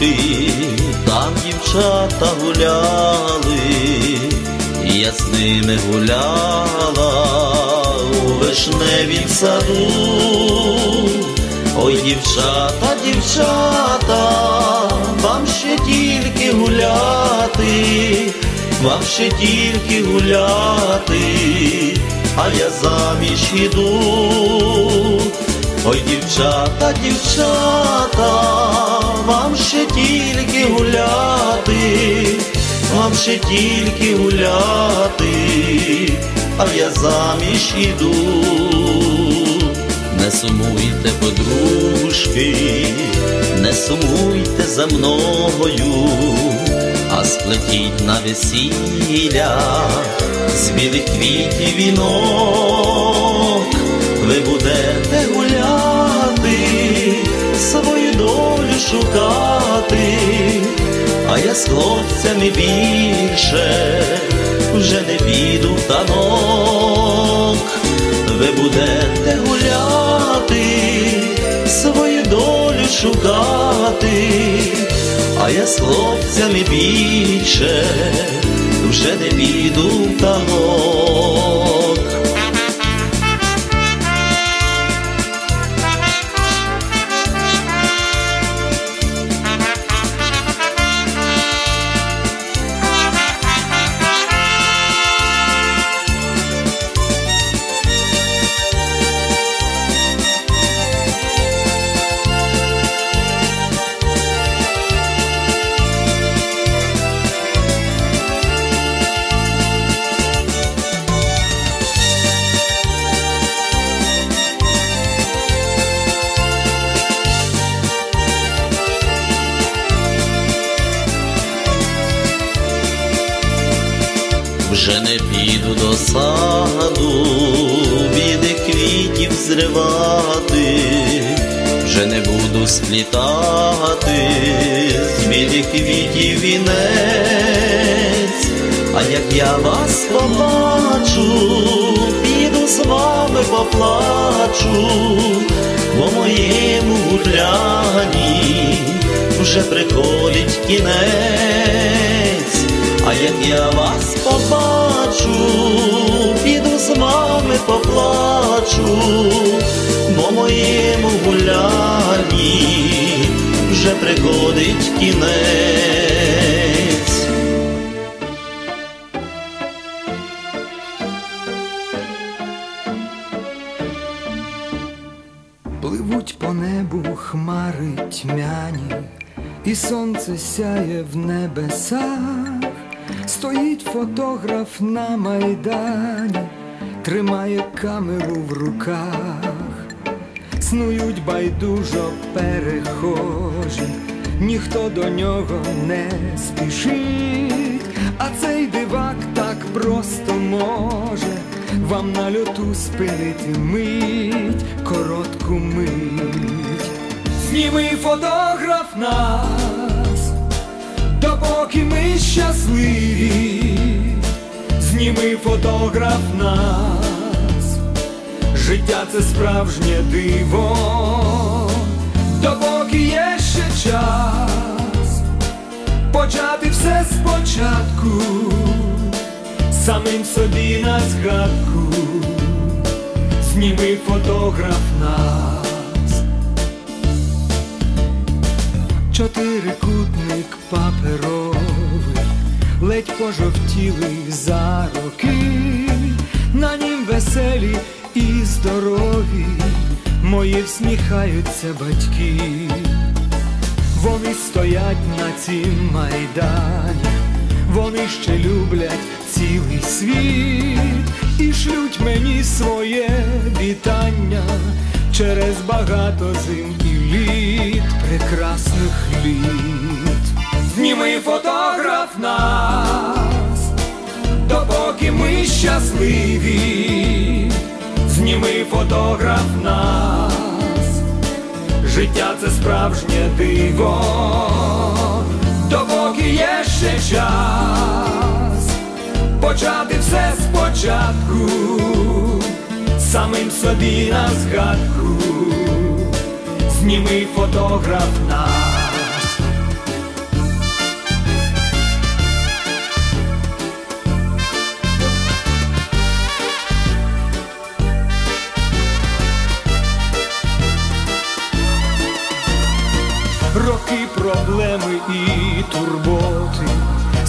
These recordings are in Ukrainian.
де там дівчата гуляли, я з ними гуляла у вишневім саду. Ой, дівчата, дівчата, вам ще тільки гуляти, вам ще тільки гуляти, а я заміж іду. Ой, дівчата, дівчата, вам ще тільки гуляти, вам ще тільки гуляти, а я заміж іду. Не сумуйте, подружки, не сумуйте за мною, а сплетіть на весілля з білих квітів вінок, ви будете гуляти, шукати, а я з хлопцями більше вже не піду в танок ви будете гуляти, свою долю шукати, а я з хлопцями більше вже не піду в танок. Зривати, вже не буду сплітати з білих квітів вінець, а як я вас побачу, піду з вами поплачу, бо моєму гурляні вже приходить кінець. А як я вас побачу, піду з вами поплачу, бо моєму гулянні вже приходить кінець. Пливуть по небу хмари тьмяні, і сонце сяє в небесах, стоїть фотограф на майдані, тримає камеру в руках, снують байдужо перехожі, ніхто до нього не спішить, а цей дивак так просто може вам на льоту спинити мить, коротку мить. Зніми фотограф нас, допоки ми щасливі, зніми фотограф нас, життя це справжнє диво, допоки є ще час, почати все спочатку. Самим собі на згадку, зніми фотограф нас, чотирикутник паперовий, ледь пожовтілий за роки, на нім веселі і здорові, мої всміхаються батьки, вони стоять на цім майдані вони ще люблять цілий світ і шлють мені своє вітання через багато зим і літ прекрасних літ. Зніми фотограф нас, допоки ми щасливі, зніми фотограф нас, життя це справжнє диво. Допоки є ще час, почати все спочатку, самим собі на згадку, зніми фотограф нас. Роки проблеми і турботи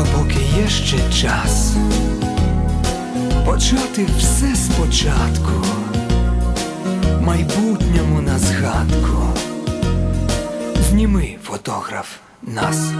допоки є ще час, почати все спочатку, майбутньому на згадку, зніми фотограф нас.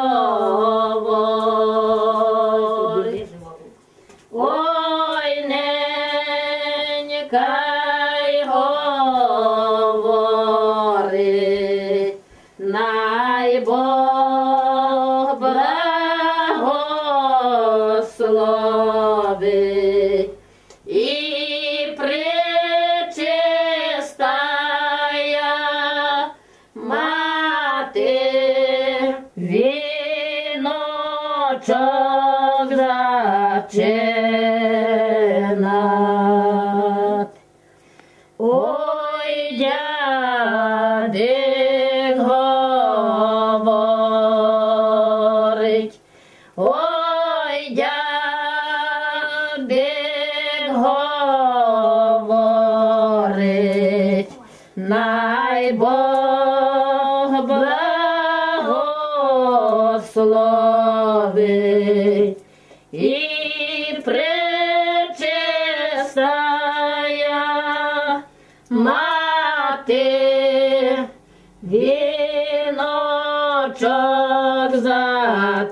어. 어, 어. Зачинать. Ой, дядик говорить, ой, дядик говорить, най Бог благословить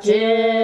去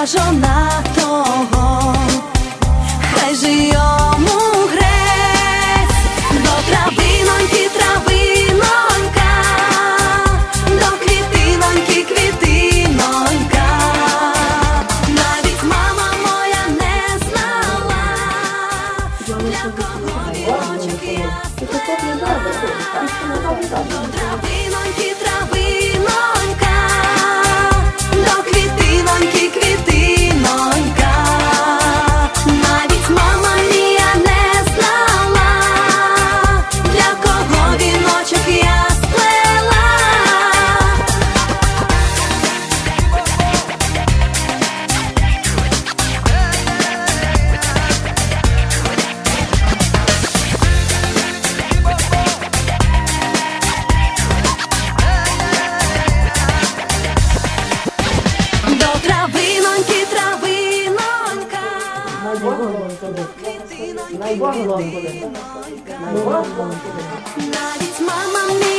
для жонатого, хай же йому грець, до травиноньки, травинонька, до квітиноньки, квітинонька, навіть мама моя не знала, для кого віночок я. До травиноньки, травинонька, до квітиноньки, квітинонька, квітиноньки, навіть мама мія не знала, для кого віночок я